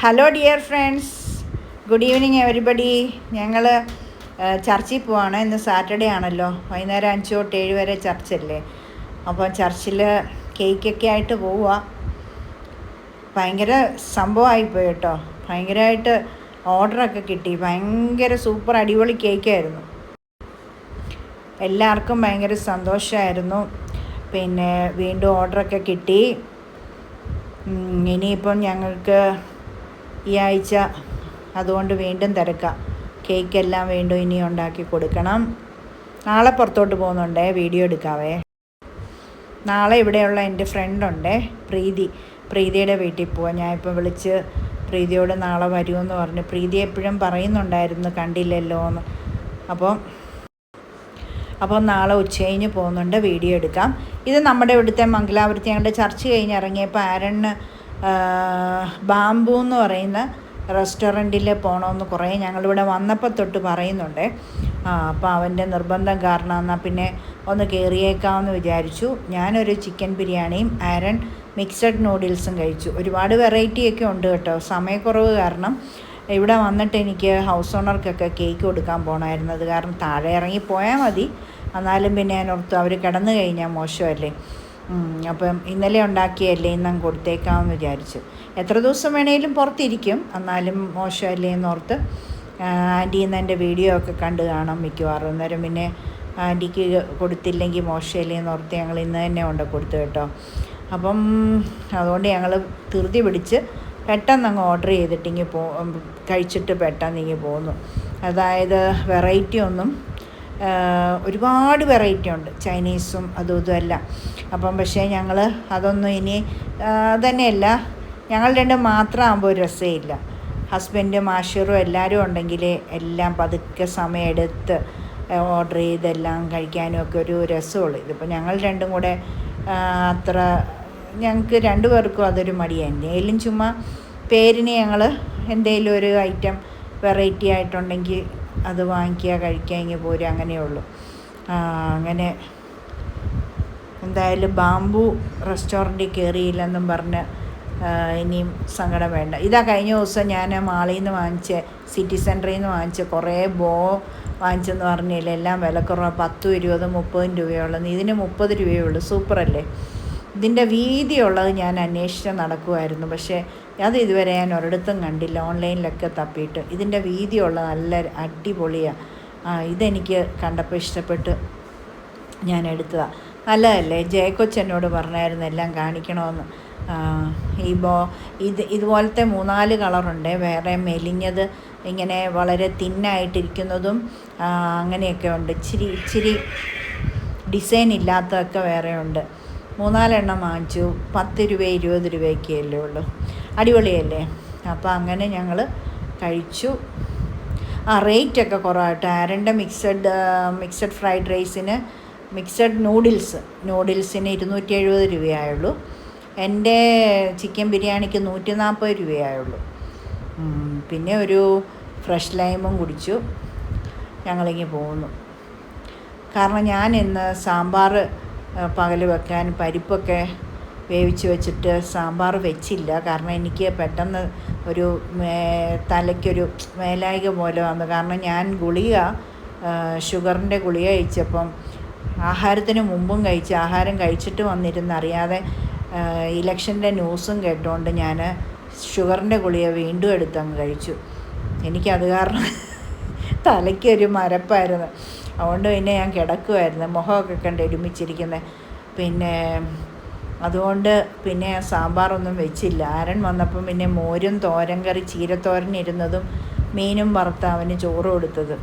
Hello dear friends good evening everybody ഞങ്ങൾ ചർച്ചിൽ പോവാണ്. ഇന്ന് സാറ്റർഡേ ആണല്ലോ. വൈകുന്നേരം അഞ്ച് തൊട്ട് ഏഴ് വരെ ചർച്ചല്ലേ? അപ്പോൾ ചർച്ചിൽ കേക്കൊക്കെ ആയിട്ട് പോവുക ഭയങ്കര സംഭവമായിപ്പോയി കേട്ടോ. ഭയങ്കരമായിട്ട് ഓർഡറൊക്കെ കിട്ടി. ഭയങ്കര സൂപ്പർ അടിപൊളി കേക്കായിരുന്നു. എല്ലാവർക്കും ഭയങ്കര സന്തോഷമായിരുന്നു പിന്നെ വീണ്ടും ഓർഡറൊക്കെ കിട്ടി. ഇനിയിപ്പം ഞങ്ങൾക്ക് ഈ ആഴ്ച. അതുകൊണ്ട് വീണ്ടും തിരക്കാം. കേക്കെല്ലാം വീണ്ടും ഇനി ഉണ്ടാക്കി കൊടുക്കണം. നാളെ പുറത്തോട്ട് പോകുന്നുണ്ടേ വീഡിയോ എടുക്കാവേ. നാളെ ഇവിടെയുള്ള എന്റെ ഫ്രണ്ടുണ്ടേ പ്രീതി. പ്രീതിയുടെ വീട്ടിൽ പോവാം. ഞാൻ ഇപ്പോൾ വിളിച്ച് പ്രീതിയോട് നാളെ വരുമെന്ന് പറഞ്ഞു. പ്രീതി എപ്പോഴും പറയുന്നുണ്ടായിരുന്നു കണ്ടില്ലല്ലോ എന്ന്. അപ്പോൾ അപ്പോൾ നാളെ ഉച്ചകഴിഞ്ഞ് പോകുന്നുണ്ട് വീഡിയോ എടുക്കാം. ഇത് നമ്മുടെ ഇവിടുത്തെ മംഗലാപുരത്ത് ഞങ്ങളുടെ ചർച്ച് കഴിഞ്ഞ് ഇറങ്ങിയപ്പോൾ ആരണ് ബാംബു എന്ന് പറയുന്ന റെസ്റ്റോറന്റിൽ പോകണമെന്ന് കുറേ ഞങ്ങളിവിടെ വന്നപ്പോൾ തൊട്ട് പറയുന്നുണ്ട്. അപ്പോൾ അവന്റെ നിർബന്ധം കാരണം എന്നാൽ പിന്നെ ഒന്ന് കയറിയേക്കാമെന്ന് വിചാരിച്ചു. ഞാനൊരു ചിക്കൻ ബിരിയാണിയും ആരൻ മിക്സഡ് നൂഡിൽസും കഴിച്ചു. ഒരുപാട് വെറൈറ്റിയൊക്കെ ഉണ്ട് കേട്ടോ. സമയക്കുറവ് കാരണം ഇവിടെ വന്നിട്ട് എനിക്ക് ഹൗസ് ഓണർക്കൊക്കെ കേക്ക് കൊടുക്കാൻ പോകണമായിരുന്നു അത് കാരണം താഴെ ഇറങ്ങി പോയാൽ മതി. എന്നാലും പിന്നെ ഞാൻ ഓർത്തു അവർ കിടന്നു കഴിഞ്ഞാൽ മോശമല്ലേ. അപ്പം ഇന്നലെ ഉണ്ടാക്കിയല്ലേ ഇന്നും കൊടുത്തേക്കാമെന്ന് വിചാരിച്ചു. എത്ര ദിവസം വേണേലും പുറത്തിരിക്കും. എന്നാലും മോശമല്ലേ എന്നോർത്ത് ആന്റി ഇന്ന് എന്റെ വീഡിയോ ഒക്കെ കണ്ട് കാണാം മിക്കവാറും. അന്നേരം പിന്നെ ആന്റിക്ക് കൊടുത്തില്ലെങ്കിൽ മോശമല്ലേ എന്നോർത്ത് ഞങ്ങൾ ഇന്ന് തന്നെ കൊണ്ട് കൊടുത്തു കേട്ടോ. അപ്പം അതുകൊണ്ട് ഞങ്ങൾ ധൃതി പിടിച്ച് പെട്ടെന്ന് അങ്ങ് ഓർഡർ ചെയ്തിട്ടിങ്ങി പോ കഴിച്ചിട്ട് പെട്ടെന്ന് ഇങ്ങി പോന്നു. അതായത് വെറൈറ്റി ഒന്നും ഒരുപാട് വെറൈറ്റി ഉണ്ട്. ചൈനീസും അതും ഇതും എല്ലാം. അപ്പം പക്ഷേ ഞങ്ങൾ അതൊന്നും ഇനി തന്നെയല്ല ഞങ്ങൾ രണ്ടും മാത്രമാകുമ്പോൾ ഒരു രസമില്ല ഹസ്ബൻഡും ആഷിറും എല്ലാവരും ഉണ്ടെങ്കിൽ എല്ലാം പതുക്കെ സമയമെടുത്ത് ഓർഡർ ചെയ്തെല്ലാം കഴിക്കാനും ഒക്കെ ഒരു രസമുള്ളൂ. ഇതിപ്പോൾ ഞങ്ങൾ രണ്ടും കൂടെ അത്ര ഞങ്ങൾക്ക് രണ്ടു പേർക്കും അതൊരു മടിയാണ് എന്തെങ്കിലും ചുമ്മാ പേരിന് ഞങ്ങൾ എന്തെങ്കിലും ഒരു ഐറ്റം വെറൈറ്റി ആയിട്ടുണ്ടെങ്കിൽ അത് വാങ്ങിക്കുക കഴിക്കുക ഇങ്ങനെ പോരുക അങ്ങനെയുള്ളൂ അങ്ങനെ എന്തായാലും ബാംബു റെസ്റ്റോറന്റിൽ കയറിയില്ലെന്നും പറഞ്ഞ് ഇനിയും സങ്കടം വേണ്ട. ഇതാ കഴിഞ്ഞ ദിവസം ഞാൻ മാളിൽ നിന്ന് വാങ്ങിച്ച സിറ്റി സെന്ററിൽ നിന്ന് വാങ്ങിച്ച കുറേ ബോ വാങ്ങിച്ചെന്ന് പറഞ്ഞില്ല എല്ലാം വിലക്കുറവ് പത്തും ഇരുപതും മുപ്പതും രൂപയുള്ളത് ഇതിന് മുപ്പത് രൂപയേ ഉള്ളൂ. സൂപ്പറല്ലേ? ഇതിന്റെ വീതിയുള്ളത് ഞാൻ അന്വേഷിച്ച് നടക്കുമായിരുന്നു പക്ഷേ അത് ഇതുവരെ ഞാൻ ഒരിടത്തും കണ്ടില്ല. ഓൺലൈനിലൊക്കെ തപ്പിയിട്ട്. ഇതിന്റെ വീതിയുള്ള നല്ല അടിപൊളിയാണ് ഇതെനിക്ക് കണ്ടപ്പോൾ ഇഷ്ടപ്പെട്ട് ഞാൻ എടുത്തതാണ് നല്ലതല്ലേ? ജയക്കൊച്ചനോട് പറഞ്ഞായിരുന്നു എല്ലാം കാണിക്കണമെന്ന്. ഈ ബോ ഇത് ഇതുപോലത്തെ മൂന്നാൽ കളറുണ്ട്. വേറെ മെലിഞ്ഞത് ഇങ്ങനെ വളരെ തിന്നായിട്ടിരിക്കുന്നതും അങ്ങനെയൊക്കെ ഉണ്ട്. ഇച്ചിരി ഇച്ചിരി ഡിസൈൻ ഇല്ലാത്തതൊക്കെ വേറെ ഉണ്ട് മൂന്നാലെണ്ണം വാങ്ങിച്ചു. പത്ത് രൂപ ഇരുപത് രൂപയൊക്കെ അല്ലേ ഉള്ളൂ. അടിപൊളിയല്ലേ? അപ്പോൾ അങ്ങനെ ഞങ്ങൾ കഴിച്ചു. ആ റേറ്റൊക്കെ കുറവായിട്ട് ആരന്റെ മിക്സഡ് മിക്സഡ് ഫ്രൈഡ് റൈസിന് മിക്സഡ് നൂഡിൽസ് നൂഡിൽസിന് ഇരുന്നൂറ്റി എഴുപത് രൂപയായുള്ളൂ. എന്റെ ചിക്കൻ ബിരിയാണിക്ക് നൂറ്റി നാൽപ്പത് രൂപയായുള്ളൂ പിന്നെ ഒരു ഫ്രഷ് ലൈമും കുടിച്ചു. ഞങ്ങളിങ്ങനെ പോകുന്നു കാരണം ഞാൻ ഇന്ന് സാമ്പാർ പകൽ വെക്കാൻ പരിപ്പൊക്കെ വേവിച്ച് വെച്ചിട്ട് സാമ്പാർ വെച്ചില്ല. കാരണം എനിക്ക് പെട്ടെന്ന് ഒരു തലയ്ക്കൊരു മേലായിക പോലെ വന്നു. കാരണം ഞാൻ ഗുളിക ഷുഗറിന്റെ ഗുളിക കഴിച്ചപ്പം ആഹാരത്തിന് മുമ്പും കഴിച്ച് ആഹാരം കഴിച്ചിട്ട് വന്നിരുന്നറിയാതെ ഇലക്ഷന്റെ ന്യൂസും കേട്ടുകൊണ്ട് ഞാൻ ഷുഗറിന്റെ ഗുളിക വീണ്ടും എടുത്തങ്ങ് കഴിച്ചു. എനിക്കത് കാരണം തലയ്ക്കൊരു മരപ്പായിരുന്നു. അതുകൊണ്ട് പിന്നെ ഞാൻ കിടക്കുമായിരുന്നു മുഖമൊക്കെ കണ്ട് ഒരുമിച്ചിരിക്കുന്നത് പിന്നെ അതുകൊണ്ട് പിന്നെ സാമ്പാറൊന്നും വെച്ചില്ല. ആരൻ വന്നപ്പം പിന്നെ മോരും തോരൻ കറി ചീരത്തോരൻ ഇരുന്നതും മീനും വറുത്ത അവന് ചോറ് കൊടുത്തത്.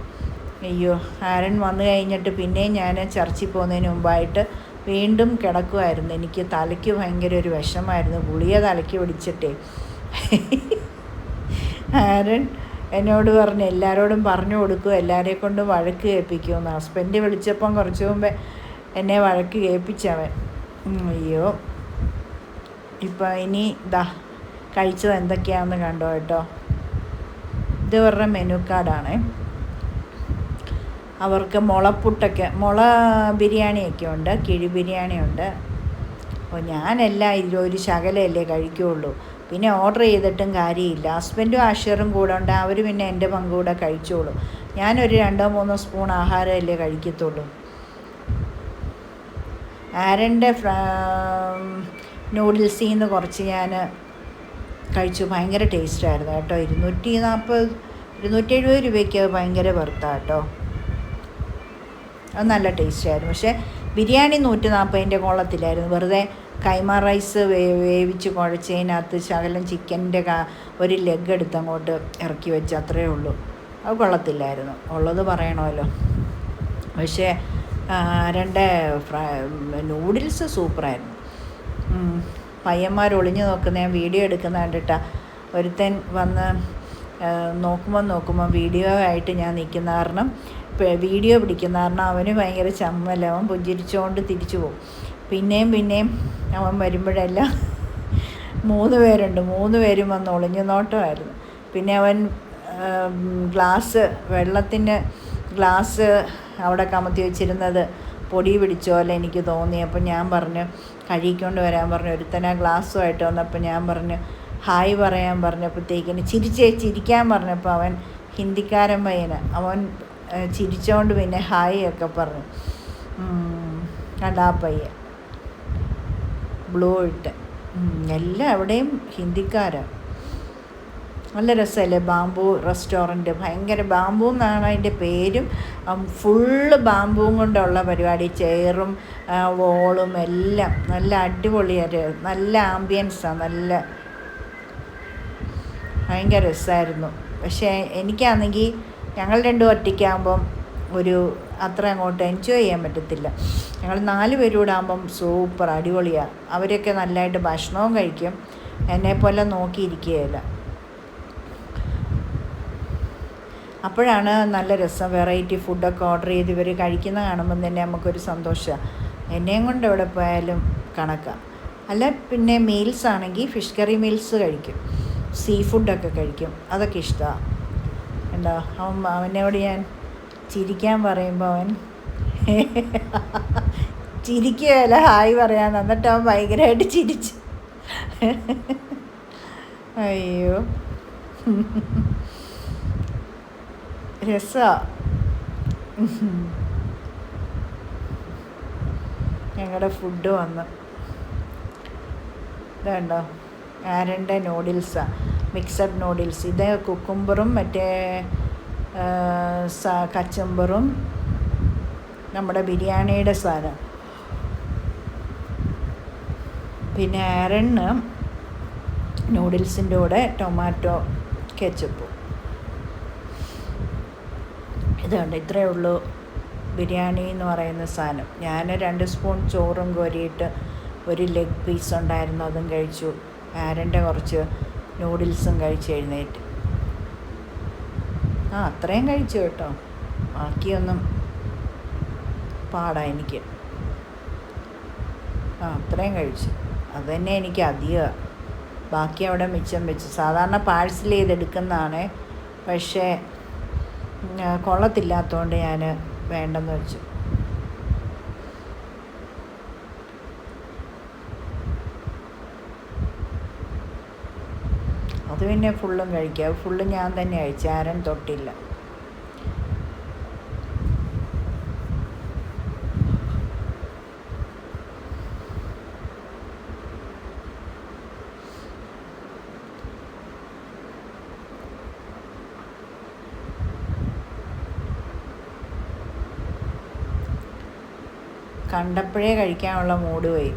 അയ്യോ ആരൻ വന്നു കഴിഞ്ഞിട്ട് പിന്നെയും ഞാൻ ചർച്ചിൽ പോകുന്നതിന് മുമ്പായിട്ട് വീണ്ടും കിടക്കുമായിരുന്നു എനിക്ക് തലയ്ക്ക് ഭയങ്കര ഒരു വിഷമായിരുന്നു ഗുളിക തലയ്ക്ക് പിടിച്ചിട്ടേ. ആരൻ എന്നോട് പറഞ്ഞു എല്ലാവരോടും പറഞ്ഞു കൊടുക്കും. എല്ലാവരെ കൊണ്ടും വഴക്ക് കേൾപ്പിക്കുമെന്ന് ഹസ്ബൻഡ് വിളിച്ചപ്പം കുറച്ച് മുമ്പേ എന്നെ വഴക്ക് കേൾപ്പിച്ചവൻ. അയ്യോ. ഇപ്പോൾ ഇനി ദാ കഴിച്ചത് എന്തൊക്കെയാണെന്ന് കണ്ടോ കേട്ടോ. ഇത് ഇവരുടെ മെനു കാർഡാണ് അവർക്ക് മുളപ്പുട്ടൊക്കെ മുള ബിരിയാണിയൊക്കെ ഉണ്ട് കിഴി ബിരിയാണി ഉണ്ട്. അപ്പോൾ ഞാനെല്ലാം ഇതിലൊരു ശകലമല്ലേ കഴിക്കുകയുള്ളൂ പിന്നെ ഓർഡർ ചെയ്തിട്ടും കാര്യമില്ല. ഹസ്ബൻഡും ആഷറും കൂടെ ഉണ്ട്. അവർ പിന്നെ എന്റെ പങ്കുകൂടെ കഴിച്ചോളും. ഞാനൊരു രണ്ടോ മൂന്നോ സ്പൂൺ ആഹാരമല്ലേ കഴിക്കത്തുള്ളൂ. ആരന്റെ നൂഡിൽസിൽ നിന്ന് കുറച്ച് ഞാൻ കഴിച്ചു. ഭയങ്കര ടേസ്റ്റായിരുന്നു കേട്ടോ. ഇരുന്നൂറ്റി നാൽപ്പത് ഇരുന്നൂറ്റി എഴുപത് രൂപയ്ക്ക് ഭയങ്കര വെറുത്താണ് കേട്ടോ അത് നല്ല ടേസ്റ്റായിരുന്നു. പക്ഷേ ബിരിയാണി നൂറ്റി നാൽപ്പതിന്റെ കോളത്തിലായിരുന്നു. വെറുതെ കൈമ റൈസ് വേ വേവിച്ച് കുഴച്ചതിനകത്ത് ശകലം ചിക്കന്റെ ഒരു ലെഗ് എടുത്ത് അങ്ങോട്ട് ഇറക്കി വെച്ച് അത്രയേ ഉള്ളൂ. അത് കൊള്ളത്തില്ലായിരുന്നു. ഉള്ളത് പറയണമല്ലോ. പക്ഷേ രണ്ട് നൂഡിൽസ് സൂപ്പറായിരുന്നു. പയ്യന്മാർ ഒളിഞ്ഞു നോക്കുന്ന ഞാൻ വീഡിയോ എടുക്കുന്ന കണ്ടിട്ടാണ് ഒരുത്തൻ വന്ന് നോക്കുമ്പോൾ നോക്കുമ്പോൾ വീഡിയോ ആയിട്ട് ഞാൻ നിൽക്കുന്ന കാരണം വീഡിയോ പിടിക്കുന്ന കാരണം അവന് ഭയങ്കര ചമ്മല. അവൻ പുഞ്ചിരിച്ചുകൊണ്ട് തിരിച്ചു പോകും. പിന്നെയും പിന്നെയും അവൻ വരുമ്പോഴെല്ലാം മൂന്ന് പേരുണ്ട്. മൂന്ന് പേരും വന്ന് ഒളിഞ്ഞു നോട്ടമായിരുന്നു. പിന്നെ അവൻ ഗ്ലാസ് വെള്ളത്തിന്റെ ഗ്ലാസ് അവിടെ കമത്തി വെച്ചിരുന്നത്. പൊടി പിടിച്ചോ പോലെ എനിക്ക് തോന്നി. അപ്പം ഞാൻ പറഞ്ഞു കഴുകിക്കൊണ്ട് വരാൻ പറഞ്ഞു. ഒരുത്തന ഗ്ലാസ്സുമായിട്ട് വന്നപ്പോൾ ഞാൻ പറഞ്ഞു ഹായ് പറയാൻ പറഞ്ഞപ്പോഴത്തേക്കിന് ചിരിച്ചേ ചിരിക്കാൻ പറഞ്ഞപ്പോൾ അവൻ ഹിന്ദിക്കാരൻ പയ്യന് അവൻ ചിരിച്ചോണ്ട് പിന്നെ ഹായ് ഒക്കെ പറഞ്ഞു. കണ്ടാ പയ്യൻ ബ്ലൂ ഇട്ട്. എല്ലാം എവിടെയും ഹിന്ദിക്കാരാണ് നല്ല രസമല്ലേ? Bamboo restaurant. ഭയങ്കര ബാംബു എന്നാണ് അതിന്റെ പേരും. ഫുള്ള് ബാംബുവും കൊണ്ടുള്ള പരിപാടി. ചെയറും വോളും എല്ലാം. നല്ല അടിപൊളിയായിട്ട് നല്ല ആംബിയൻസാണ് നല്ല. ഭയങ്കര രസമായിരുന്നു. പക്ഷേ എനിക്കാണെങ്കിൽ ഞങ്ങൾ രണ്ടും ഒറ്റയ്ക്കാകുമ്പം ഒരു അത്ര അങ്ങോട്ട് എൻജോയ് ചെയ്യാൻ പറ്റത്തില്ല. ഞങ്ങൾ നാല് പേരൂടെ ആകുമ്പം സൂപ്പർ അടിപൊളിയാണ് അവരൊക്കെ നല്ലതായിട്ട് ഭക്ഷണവും കഴിക്കും. എന്നെപ്പോലെ നോക്കിയിരിക്കുകയില്ല. അപ്പോഴാണ് നല്ല രസം. വെറൈറ്റി ഫുഡൊക്കെ ഓർഡർ ചെയ്ത് ഇവർ കഴിക്കുന്ന കാണുമ്പം തന്നെ നമുക്കൊരു സന്തോഷമാണ് എന്നെയും കൊണ്ട് എവിടെ പോയാലും കണക്കാണ് അല്ല പിന്നെ മീൽസ് ആണെങ്കിൽ ഫിഷ് കറി മീൽസ് കഴിക്കും. സീ ഫുഡൊക്കെ കഴിക്കും. അതൊക്കെ ഇഷ്ടമാണ് എന്താ അവൻ അവനോട് ഞാൻ ചിരിക്കാൻ പറയുമ്പോൾ അവൻ ചിരിക്കുകയല്ല ഹായ് പറയാൻ എന്നിട്ട് അവൻ ഭയങ്കരമായിട്ട് ചിരിച്ചു. അയ്യോ. രസമാണ് ഞങ്ങളുടെ ഫുഡ് വന്ന്. ഇതുണ്ടോ ആരന്റെ നൂഡിൽസാണ് മിക്സഡ് നൂഡിൽസ് ഇത് കുക്കുംബറും മറ്റേ കച്ചമ്പറും നമ്മുടെ ബിരിയാണിയുടെ സാധനം. പിന്നെ ആരണ് നൂഡിൽസിന്റെ കൂടെ ടൊമാറ്റോ കെച്ചപ്പും ഇതുണ്ട് ഇത്രയേ ഉള്ളൂ ബിരിയാണി എന്ന് പറയുന്ന സാധനം. ഞാൻ രണ്ട് സ്പൂൺ ചോറും കോരിയിട്ട് ഒരു ലെഗ് പീസ് ഉണ്ടായിരുന്നു. അതും കഴിച്ചു. ആരന്റെ കുറച്ച് നൂഡിൽസും കഴിച്ച് എഴുന്നേറ്റ്. ആ അത്രയും കഴിച്ചു കേട്ടോ. ബാക്കിയൊന്നും പാടാ എനിക്ക്. ആ അത്രയും കഴിച്ചു. അത് തന്നെ എനിക്ക് അധികം ബാക്കി അവിടെ മിച്ചം വെച്ചു. സാധാരണ പാഴ്സൽ ചെയ്തെടുക്കുന്നതാണ്. പക്ഷേ കൊള്ളത്തില്ലാത്തതുകൊണ്ട് ഞാൻ വേണ്ടെന്ന് വെച്ചു. അത് പിന്നെ ഫുള്ളും കഴിക്കുക ഫുള്ള് ഞാൻ തന്നെ കഴിച്ചു ആരും തൊട്ടില്ല. കണ്ടപ്പോഴേ കഴിക്കാനുള്ള മൂഡ് പോയി.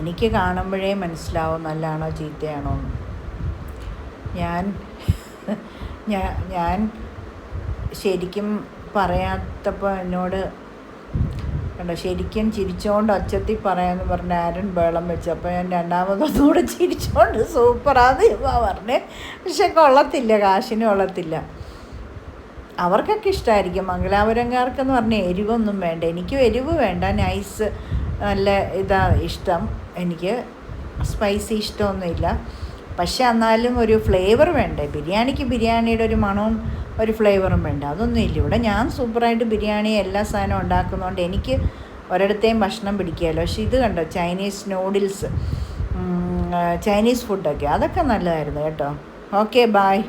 എനിക്ക് കാണുമ്പോഴേ മനസ്സിലാവും നല്ലതാണോ ചീത്തയാണോ ഞാൻ ഞാൻ ശരിക്കും പറയാത്തപ്പോൾ എന്നോട് കണ്ടോ ശരിക്കും ചിരിച്ചോണ്ട് ഒച്ചത്തിൽ പറയാമെന്ന് പറഞ്ഞ ആരൻ ബേളം വെച്ചു. അപ്പോൾ ഞാൻ രണ്ടാമതൊന്നുകൂടെ ചിരിച്ചോണ്ട് സൂപ്പറാന്ന് പറഞ്ഞേ. പക്ഷെ കൊള്ളത്തില്ല കാശിന് കൊള്ളത്തില്ല. അവർക്കൊക്കെ ഇഷ്ടമായിരിക്കും മംഗലാപുരംകാർക്കെന്ന് പറഞ്ഞാൽ എരിവൊന്നും വേണ്ട. എനിക്കും എരിവ് വേണ്ട. നൈസ് നല്ല ഇതാ ഇഷ്ടം. എനിക്ക് സ്പൈസി ഇഷ്ടമൊന്നുമില്ല. പക്ഷെ എന്നാലും ഒരു ഫ്ലേവർ വേണ്ടേ? ബിരിയാണിക്ക് ബിരിയാണിയുടെ ഒരു മണവും ഒരു ഫ്ലേവറും വേണ്ട. അതൊന്നും ഇല്ല ഇവിടെ ഞാൻ സൂപ്പറായിട്ട് ബിരിയാണി എല്ലാ സാധനവും ഉണ്ടാക്കുന്നതുകൊണ്ട് എനിക്ക് ഒരിടത്തെയും ഭക്ഷണം പിടിക്കുകയല്ലോ. പക്ഷെ ഇത് കണ്ടോ? ചൈനീസ് നൂഡിൽസ് ചൈനീസ് ഫുഡൊക്കെ അതൊക്കെ നല്ലതായിരുന്നു കേട്ടോ. Okay bye